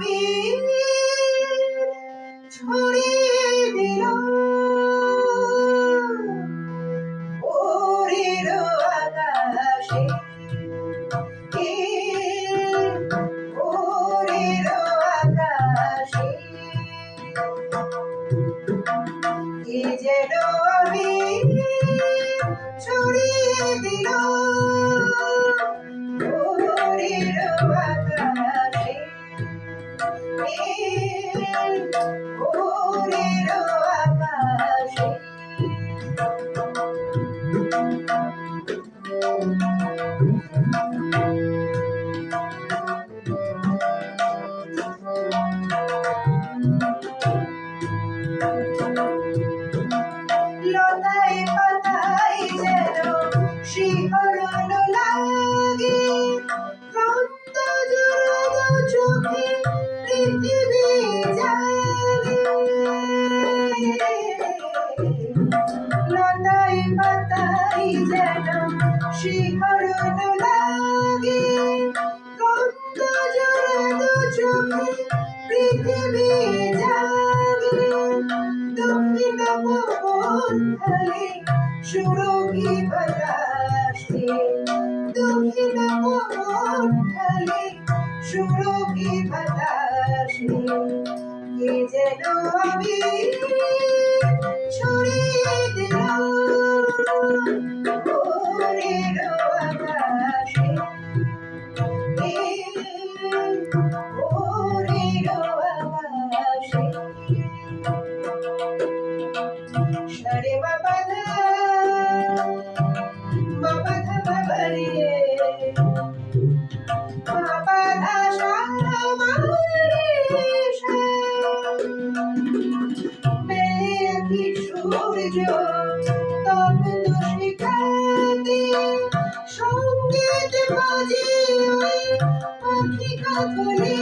আমি ছড়িয়ে দিল। ভোরের আকাশে কে ভোরের শিহরণ লাগে। ক্লান্ত জড়ানো চোখে পৃথিবী জাগে। দক্ষিণ পবন ঢালে সুরভি বাতাসে দক্ষিণ পবন ঢালে সুরভি বাতাসে কে যেন আমি সংগীত বাজে পাখি কাকলে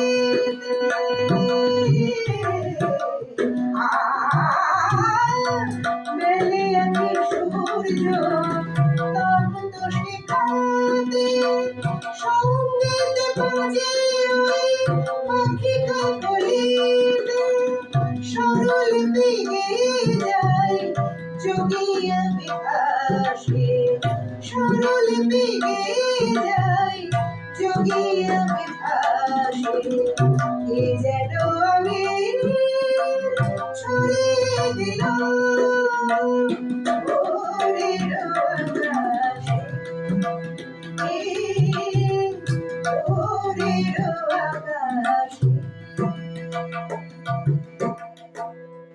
শিখাতে সংগীত বাজে ওই পাখি কাকলিতে সরল বেগে যায় যোগিয়া বিকাশে সরল বেগে যায় যোগিয়া বিকাশে এ যেন আমি ছড়িয়ে দিলাম